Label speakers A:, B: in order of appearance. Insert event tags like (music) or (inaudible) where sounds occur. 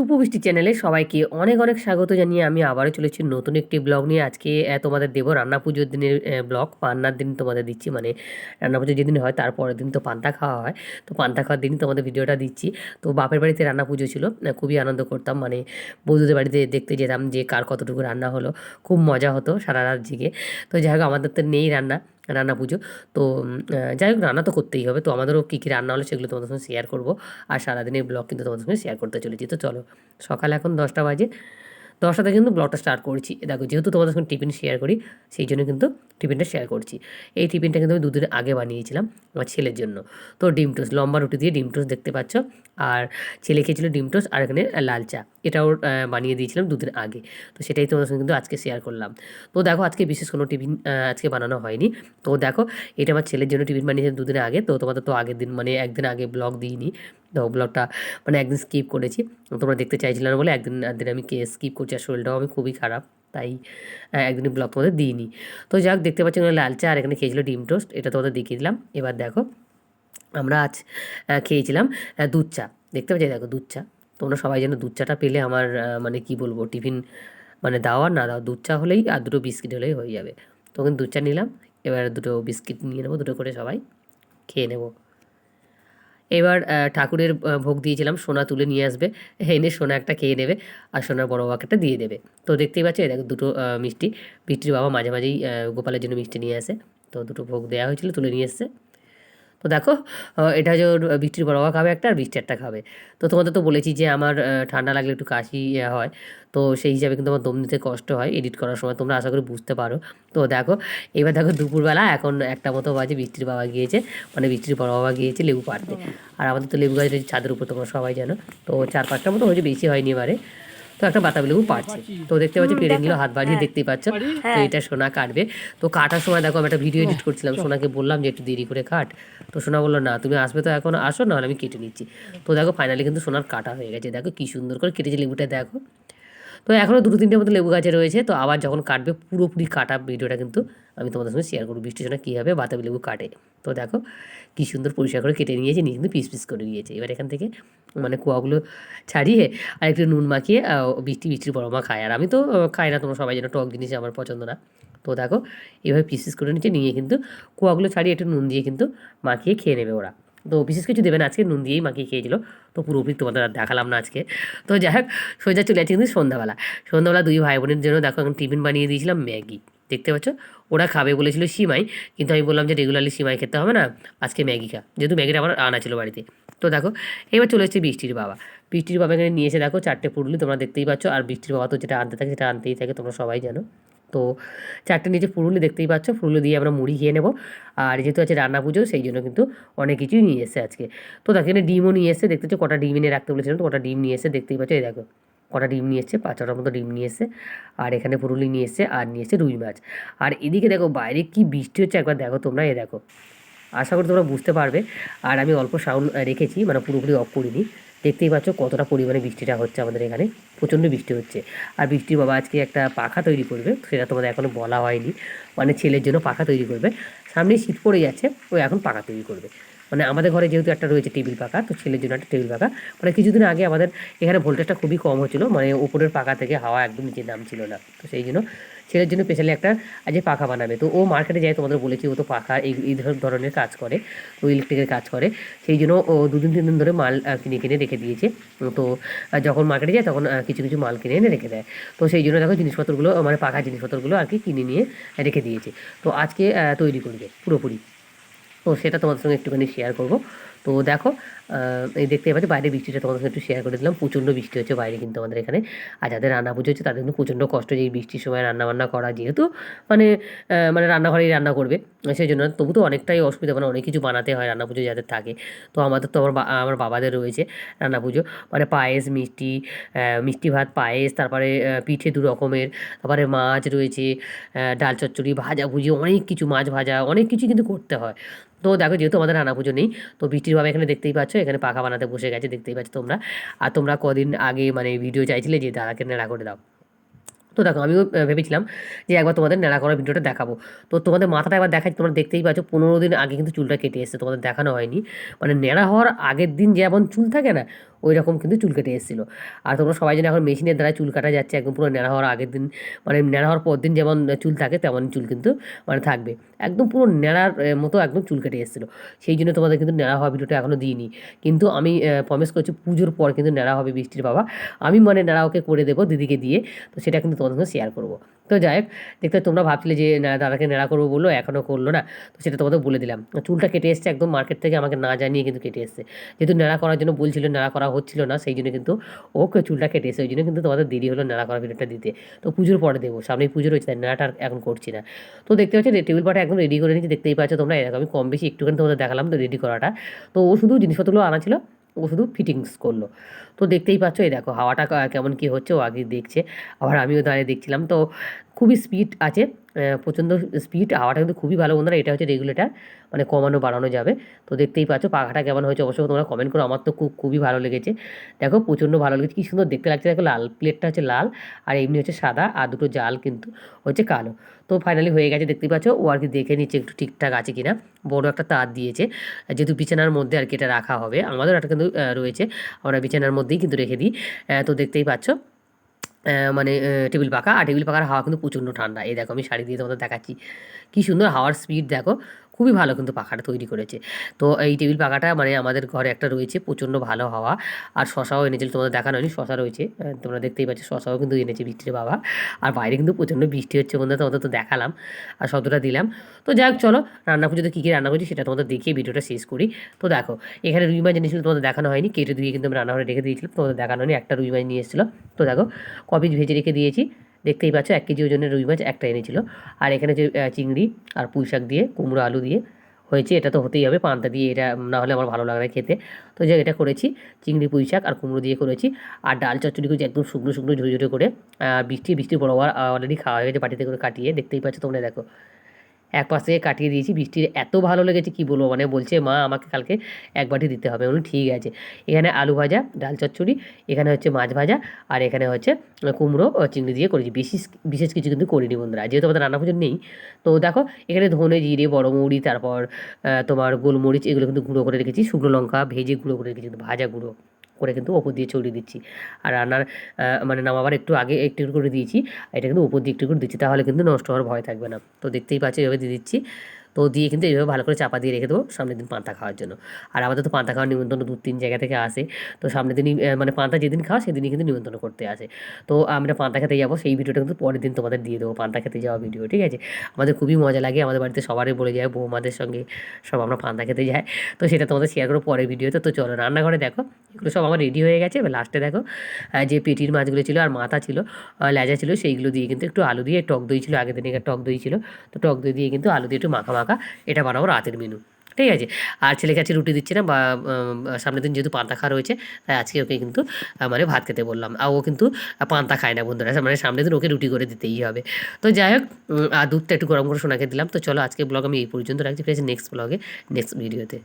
A: সুপবৃষ্টি চ্যানেলে সবাইকে অনেক অনেক স্বাগত জানিয়ে আমি আবারও চলেছি নতুন একটি ব্লগ নিয়ে। আজকে তোমাদের দেবো রান্না পুজোর দিনের ব্লগ। পান্নার দিন তোমাদের দিচ্ছি মানে রান্না পুজো যেদিন হয় তারপরের দিন তো পান্তা খাওয়া হয়। তো পান্তা খাওয়ার দিনই তোমাদের ভিডিওটা দিচ্ছি। তো বাপের বাড়িতে রান্না পুজো ছিল খুবই আনন্দ করতাম। মানে বৌদিদের বাড়িতে দেখতে যেতাম যে কার কতটুকু রান্না হলো, খুব মজা হতো সারা রাত জেগে। তো যাই হোক, আমাদের তো নেই রান্না। রান্না পুজো। তো যাই হোক, রান্না তো করতেই হবে। তো আমাদেরও কী কী রান্না হলো সেগুলো তোমাদের সঙ্গে শেয়ার করব। আর সারাদিনের ব্লগ কিন্তু তোমাদের সঙ্গে শেয়ার করতে চলেছি। তো চলো, সকাল এখন দশটা বাজে। দশটাতে কিন্তু ব্লগটা স্টার্ট করছি। দেখো, যেহেতু তোমাদের সঙ্গে টিফিন শেয়ার করি, সেই জন্য কিন্তু টিফিনটা শেয়ার করছি। এই টিফিনটা কিন্তু আমি দুদিন আগে বানিয়েছিলাম আমার ছেলের জন্য। তো ডিম টোস্ট লম্বা রুটি দিয়ে ডিম টোস্ট দেখতে পাচ্ছ। আর ছেলে খেয়েছিল ডিম টোস্ট আর এখানে লাল চা। এটাও বানিয়ে দিয়েছিলাম দুদিন আগে। তো সেটাই তোমাদের সঙ্গে কিন্তু আজকে শেয়ার করলাম। তো দেখো আজকে বিশেষ কোনো টিফিন আজকে বানানো হয়নি। তো দেখো, এটা আমার ছেলের জন্য টিফিন বানিয়েছিলাম দুদিন আগে। তো তোমাদের তো আগের দিন মানে একদিন আগে ব্লগ দিইনি। তো ব্লগটা মানে একদিন স্কিপ করেছি। তোমরা দেখতে চাইছিলে না বলে একদিন একদিন আমি কে স্কিপ করছি আর শরীরটাও আমি খুবই খারাপ। তাই একদিন ব্লগ তোমাদের দিইনি। তো যাক দেখতে পাচ্ছি ওখানে লাল চা আর এখানে খেয়েছিল ডিম টোস্ট। এটা তোমাদের দেখিয়ে দিলাম। এবার দেখো, আমরা আজ খেয়েছিলাম দুধ চা। দেখতে পাচ্ছি? দেখো দুধ চা। তোমরা সবাই যেন দুধ চাটা পেলে আমার মানে কি বলব, টিফিন মানে দাও আর না দাও দুধ চা হলেই আর দুটো বিস্কিট হলেই হয়ে যাবে। তখন দুধ চা নিলাম, এবার দুটো বিস্কিট নিয়ে নেব, দুটো করে সবাই খেয়ে নেব। এবার ঠাকুরের ভোগ দিয়েছিলাম, সোনা তুলে নিয়ে আসবে। (laughs) এনে সোনা একটা খেয়ে নেবে আর সোনার বড় বাবাকে একটা দিয়ে দেবে। তো দেখতেই পাচ্ছ দেখো দুটো মিষ্টি। বৃষ্টির বাবা মাঝে মাঝেই গোপালের জন্য মিষ্টি নিয়ে আসে। তো দুটো ভোগ দেওয়া হয়েছিল, তুলে নিয়ে এসছে। তো দেখো এটা যে বৃষ্টির বড় খাবে একটা আর বৃষ্টি একটা খাবে। তো তোমাদের তো বলেছি যে আমার ঠান্ডা লাগলে একটু কাশি হয়। তো সেই হিসাবে কিন্তু আমার দম নিতে কষ্ট হয় এডিট করার সময় তোমরা আশা করি বুঝতে পারো। তো দেখো এবার দেখো দুপুরবেলা এখন একটা মতো বাজে বৃষ্টির বাবা গিয়েছে মানে বৃষ্টির বড় বাবা গিয়েছে লেবু পাড়তে। আর আমাদের তো লেবু গাছ রয়েছে ছাদের উপর তোমরা সবাই জানো। তো চার পাঁচটা মতো হয়েছে বেশি হয়নি এবারে। তো একটা বাতাবি লেবু পাড়ছে তো দেখতে পাচ্ছি পেরে নিল হাত বাড়িয়ে দেখতেই পাচ্ছ। তো এটা সোনা কাটবে। তো কাটার সময় দেখো আমি একটা ভিডিও এডিট করছিলাম। সোনাকে বললাম যে একটু দেরি করে কাট। তো সোনা বলল না তুমি আসবে তো এখন আসো নাহলে আমি কেটে নিচ্ছি। তো দেখো ফাইনালি কিন্তু সোনার কাটা হয়ে গেছে। দেখো কি সুন্দর করে কেটেছে লেবুটা দেখো। তো এখনও দুটো তিনটে মতো লেবু গাছে রয়েছে। তো আবার যখন কাটবে পুরোপুরি কাটা ভিডিওটা কিন্তু আমি তোমাদের সঙ্গে শেয়ার করব, বৃষ্টির সময় কীভাবে বাতাবি লেবু কাটে। তো দেখো, কী সুন্দর পরিষ্কার করে কেটে নিয়েছে, নিয়ে কিন্তু পিস পিস করে নিয়েছে এবার এখান থেকে মানে কুয়াগুলো ছাড়িয়ে আর একটু নুন মাখিয়ে বৃষ্টি, বৃষ্টির বড় মা খায়। আর আমি তো খাই না, তোমরা সবাই যেন টক জিনিস আমার পছন্দ না। তো দেখো, এভাবে পিস পিস করে নিচ্ছে নিয়ে কিন্তু কুয়াগুলো ছাড়িয়ে একটু নুন দিয়ে কিন্তু মাখিয়ে খেয়ে নেবে ওরা। তো বিশেষ কিছু না, আজকে নুন দিয়েই মাখিয়ে খেয়েছিল। তো পুরোপুরি তোমাদের আর দেখালাম না আজকে। তো যাই হোক, সোজা চলে যাচ্ছে কিন্তু সন্ধ্যাবেলা। সন্ধ্যাবেলা দুই ভাই বোনের জন্য দেখো, এখন টিফিন বানিয়ে দিয়েছিলাম ম্যাগি। দেখতে পাচ্ছ? ওরা খাবে বলেছিল সিমাই, কিন্তু আমি বললাম যে রেগুলারলি সিমাই খেতে হবে না, আজকে ম্যাগি খা। যেহেতু ম্যাগিটা আমার আনা ছিল বাড়িতে। তো দেখো, এবার চলে এসেছে বৃষ্টির বাবা। বৃষ্টির বাবা এখানে নিয়ে এসে দেখো চারটে পুরুলি, তোমরা দেখতেই পাচ্ছ। আর বৃষ্টির বাবা তো যেটা আনতে থাকে সেটা আনতেই থাকে, তোমরা সবাই জানো। তো চারটে নিচে ফুরুলি দেখতেই পাচ্ছ ফুরুলি দিয়ে আমরা মুড়ি খেয়ে নেব। আর যেহেতু আছে রান্না পুজো, সেই জন্য কিন্তু অনেক কিছুই নিয়ে এসেছে আজকে। তো এখানে ডিমও নিয়ে এসে দেখতে পাচ্ছ কটা ডিম এনে রাখতে বলেছিলাম, তো কটা ডিম নিয়ে এসে দেখতেই পাচ্ছ, এই দেখো। কটা ডিম নিয়ে পাঁচ ছটার মতো ডিম নিয়ে আর এখানে পুরুলি নিয়ে আর নিয়ে রুই মাছ। আর এদিকে দেখো, বাইরে কি বৃষ্টি হচ্ছে একবার দেখো তোমরা, এ দেখো। আশা করি তোমরা বুঝতে পারবে। আর আমি অল্প সাউন্ড রেখেছি মানে পুরোপুরি অফ করিনি। দেখতেই পাচ্ছ কতটা পরিমাণে বৃষ্টিটা হচ্ছে আমাদের এখানে। প্রচণ্ড বৃষ্টি হচ্ছে। আর বৃষ্টির বাবা, আজকে একটা পাখা তৈরি করবে, সেটা তোমাদের এখনও বলা হয়নি। মানে ছেলের জন্য পাখা তৈরি করবে। সামনে শীত পড়ে যাচ্ছে, ও এখন পাখা তৈরি করবে। মানে আমাদের ঘরে যেহেতু একটা রয়েছে টেবিল পাখা, তো ছেলের জন্য একটা টেবিল পাখা। মানে কিছুদিন আগে আমাদের এখানে ভোল্টেজটা খুবই কম হচ্ছিল মানে উপরের পাখা থেকে হাওয়া একদম নিচে নামছিল না। তো সেই জন্য ছেলের জন্য স্পেশালি একটা আজ পাখা বানাবে। তো ও মার্কেটে যায়, তোমাদের বলেছি ও তো পাখা এই এই ধরনের কাজ করে, ও ইলেকট্রিকের কাজ করে। সেই জন্য ও দুদিন তিন দিন ধরে মাল কিনে কিনে রেখে দিয়েছে। তো যখন মার্কেটে যায়, তখন কিছু কিছু মাল কিনে এনে রেখে দেয়। তো সেই জন্য দেখো জিনিসপত্রগুলো মানে পাখা জিনিসপত্রগুলো আর কি কিনে নিয়ে রেখে দিয়েছে। তো আজকে তৈরি করবে পুরোপুরি। তো সেটা তোমাদের সঙ্গে একটুখানি শেয়ার করব। তো দেখো এই দেখতে পাচ্ছি বাইরে বৃষ্টিটা তোমাদের সঙ্গে একটু শেয়ার করে দিলাম। প্রচণ্ড বৃষ্টি হচ্ছে বাইরে কিন্তু আমাদের এখানে। আর যাদের রান্না পুজো হচ্ছে, তাদের কিন্তু প্রচণ্ড কষ্ট যে এই বৃষ্টির সময় রান্না বান্না করা, যেহেতু মানে মানে রান্নাঘরেই রান্না করবে সেই জন্য তবু তো অনেকটাই অসুবিধা মানে অনেক কিছু বানাতে হয় রান্না পুজো যাদের থাকে। তো আমাদের তো আমার আমার বাবাদের রয়েছে রান্না পুজো। মানে পায়েস, মিষ্টি মিষ্টি ভাত, পায়েস, তারপরে পিঠে দু রকমের, তারপরে মাছ রয়েছে ডাল চচ্চড়ি, ভাজা ভুজি, অনেক কিছু মাছ ভাজা, অনেক কিছু কিন্তু করতে হয়। তো দেখো যেহেতু আমাদের রানা পুজো নেই, তো বৃষ্টির বাবা এখানে দেখতেই পাচ্ছ, এখানে পাখা বানাতে বসে গেছে, দেখতেই পাচ্ছ তোমরা। আর তোমরা কদিন আগে মানে ভিডিও চাইছিলে যে দাদাকে নেড়া করে দাও। তো দেখো আমিও ভেবেছিলাম যে একবার তোমাদের নেড়া করার ভিডিওটা দেখাবো। তো তোমাদের মাথাটা একবার দেখাই, তোমরা দেখতেই পাচ্ছ পনেরো দিন আগে কিন্তু চুলটা কেটে এসেছে, তোমাদের দেখানো হয়নি। মানে নেড়া হওয়ার আগের দিন যেমন চুল থাকে না ওই রকম কিন্তু চুল কেটে এসেছিল। আর তোমরা সবাই জানো এখন মেশিনের দ্বারা চুল কাটা যাচ্ছে, একদম পুরো ন্যাড়া হওয়ার আগের দিন মানে ন্যাড়া হওয়ার পর দিন যেমন চুল থাকে তেমন চুল কিন্তু মানে থাকবে। একদম পুরো ন্যাড়ার মতো একদম চুল কেটে এসেছিল। সেই জন্য তোমাদের কিন্তু ন্যাড়া হওয়া ভিডিওটা এখনও দিইনি। কিন্তু আমি প্রমিস করছি পুজোর পর কিন্তু ন্যাড়া হবে বৃষ্টির বাবা। আমি মানে ন্যাড়া ওকে করে দেবো দিদিকে দিয়ে, তো সেটা কিন্তু তোমাদের সঙ্গে শেয়ার করব। তো যাই হোক দেখতে তোমরা ভাবছিলে যে না, দাদাকে নেড়া করব বলল এখনও করল না। তো সেটা তোমাদের বলে দিলাম। চুলটা কেটে এসছে একদম মার্কেট থেকে আমাকে না জানিয়ে কিন্তু কেটে এসছে। যেহেতু নেড়া করার জন্য বলছিল নেড়া করা হচ্ছিল না সেই জন্য কিন্তু ওকে চুলটা কেটে এসে ওই জন্য কিন্তু তোমাদের দেরি হলো নেড়া করা ভিডিওটা দিতে। তো পুজোর পরে দেবো সামনে পুজো রয়েছে তাই নেড়াটা এখন করছি না। তো দেখতে পাচ্ছি টেবিল পাটা একদম রেডি করে নিচ্ছি দেখতেই পাচ্ছ তোমরা। এরকম আমি কম বেশি একটুখানি তোমাদের দেখালাম তো রেডি করাটা। তো ও শুধু জিনিসপত্রগুলো আনা ছিল। ও শুধু ফিটিংস করল। তো দেখতেই পাচ্ছ, এই দেখো হাওয়াটা কেমন কি হচ্ছে, ও আগে দেখছে। আবার আমিও দাঁড়িয়ে দেখছিলাম। তো খুবই স্পিড আছে। প্রচণ্ড স্পিড হাওয়াটা কিন্তু খুবই ভালো বন্ধুরা, এটা হচ্ছে রেগুলেটার মানে কমানো বাড়ানো যাবে। তো দেখতেই পাচ্ছ পাখাটা কেমন হয়েছে, অবশ্যই তোমরা কমেন্ট করো, আমার তো খুব, খুবই ভালো লেগেছে। দেখো, প্রচণ্ড ভালো লেগেছে, কী সুন্দর দেখতে লাগছে, দেখো লাল প্লেটটা হচ্ছে লাল, আর এমনি হচ্ছে সাদা, আর দুটো জাল কিন্তু হচ্ছে কালো। তো ফাইনালি হয়ে গেছে, দেখতেই পাচ্ছ, ও আর কি দেখে নিচ্ছে একটু ঠিকঠাক আছে কিনা। বড় একটা তার দিয়েছে, যেহেতু বিছানার মধ্যে আর কি এটা রাখা হবে আমাদের একটা কিন্তু রয়েছে, আমরা বিছানার মধ্যেই কিন্তু রেখে দিই। তো দেখতেই পাচ্ছ মানে টেবিল পাখা। আর টেবিল পাখার হাওয়া কিন্তু প্রচণ্ড ঠান্ডা। এই দেখো আমি শাড়ি দিয়ে তোমাদের দেখাচ্ছি। কী সুন্দর হাওয়ার স্পিড দেখো। খুবই ভালো কিন্তু পাখাটা তৈরি করেছে। তো এই টেবিল পাখাটা মানে আমাদের ঘরে একটা রয়েছে, প্রচণ্ড ভালো হাওয়া। আর শশাও এনেছিল, তোমাদের দেখানো হয়নি, শশা রয়েছে। তোমরা দেখতেই পাচ্ছ, শশাও কিন্তু এনেছে বৃষ্টির বাবা। আর বাইরে কিন্তু প্রচণ্ড বৃষ্টি হচ্ছে বন্ধুরা, তোমাদের তো দেখালাম আর শব্দটা দিলাম। তো যাই হোক, চলো, রান্না পুজোতে কী কী রান্না করছি সেটা তোমাদের দেখিয়ে ভিডিওটা শেষ করি। তো দেখো, এখানে রুই মাছ এনেছিল, তোমাদের দেখানো হয়নি, কেটে দিয়ে কিন্তু আমি রান্নাঘরে রেখে দিয়েছিলাম, তোমাদের দেখানো হয়নি, একটা রুই মাছ নিয়ে এসেছিল। তো দেখো কপিজ ভেজে রেখে দিয়েছি। দেখতেই পাচ্ছ, এক কেজি ওজনের রুই মাছ একটা এনেছিল। আর এখানে যে চিংড়ি আর পুঁই শাক দিয়ে, কুমড়ো আলু দিয়ে হয়েছে, এটা তো হতেই হবে, পান্তা দিয়ে এটা না হলে আমার ভালো লাগে না খেতে। তো যাই এটা করেছি, চিংড়ি, পুঁই শাক আর কুমড়ো দিয়ে করেছি। আর ডাল চচ্চড়ি করেছি, একদম শুকনো শুকনো ঝুড়ি ঝুড়ি করে বৃষ্টি বৃষ্টি হওয়ার অলরেডি খাওয়া হয়ে গেছে, বাটিতে করে কাটিয়ে, দেখতেই পাচ্ছ তোমরা, দেখো। এক পাশ থেকে কাটিয়ে দিয়েছি। বৃষ্টির এত ভালো লেগেছে, কি বলব? মানে বলছে, মা, আমাকে কালকে এক বাটি দিতে হবে। উনি ঠিক আছে। এখানে আলু ভাজা, ডাল চচ্চড়ি, এখানে হচ্ছে মাছ ভাজা, আর এখানে হচ্ছে কুমড়ো চিংড়ি দিয়ে করেছি। বিশেষ বিশেষ কিছু কিন্তু করিনি বন্ধুরা। যেহেতু আমাদের রান্না পুজো নেই, তো দেখো, এখানে ধনে জিরে, বড় তারপর তোমার গোলমরিচ, এগুলো কিন্তু গুঁড়ো করে রেখেছি। শুকনো লঙ্কা, ভেজে গুঁড়ো করে রেখেছি, কিন্তু ভাজা গুঁড়ো। করে কিন্তু ওপর দিয়ে ছড়িয়ে দিচ্ছি। আর রান্নার মানে নামাবার একটু আগে একটু করে দিয়েছি, এটা কিন্তু উপর দিয়ে একটু করে দিচ্ছি, তাহলে কিন্তু নষ্ট হওয়ার ভয় থাকবে না। তো দেখতেই পাচ্ছি এভাবে দিয়ে দিচ্ছি। তো দিয়ে কিন্তু এইভাবে ভালো করে চাপা দিয়ে রেখে দেবো সামনের দিন পান্তা খাওয়ার জন্য। আর আমাদের তো পান্তা খাওয়ার নিমন্ত্রণ দু তিন জায়গা থেকে আসে। তো সামনের দিনই মানে পান্তা যেদিন খাওয়া সেদিনই কিন্তু নিমন্ত্রণ করতে আসে। তো আমরা পান্তা খেতে যাব, সেই ভিডিওটা কিন্তু পরের দিন তোমাদের দিয়ে দেবো পান্তা খেতে যাওয়া ভিডিও, ঠিক আছে? আমাদের খুবই মজা লাগে, আমাদের বাড়িতে সবারই বলে যায়, বৌমাদের সঙ্গে সব আমরা পান্তা খেতে যাই। তো সেটা তোমাদের শেয়ার করো পরের ভিডিওতে। তো চলো রান্নাঘরে দেখো, এগুলো সব আমার রেডি হয়ে গেছে। এবার লাস্টে দেখো যে পেটির মাছগুলো ছিল আর মাথা ছিল লেজা ছিল, সেইগুলো দিয়ে কিন্তু একটু আলু দিয়ে টক দই ছিল, আগের দিনে টক দই ছিল। তো টক দই দিয়ে কিন্তু আলু দিয়ে একটু মাখা মাখা এটা বানাবো রাতের মেনু ঠিক আছে? আর ছেলে কাছে রুটি দিচ্ছি না, বা সামনের দিন যেহেতু পান্তা খাওয়া রয়েছে, তাই আজকে ওকে কিন্তু মানে ভাত খেতে বললাম। আর ও কিন্তু পান্তা খায় না বন্ধুরা মানে সামনের দিন ওকে রুটি করে দিতেই হবে। তো যাই হোক আর দুধটা একটু গরম করে শোনাকে দিলাম। তো চলো আজকে ব্লগ আমি এই পর্যন্ত রাখছি। ফিরে নেক্সট ব্লগে নেক্সট ভিডিওতে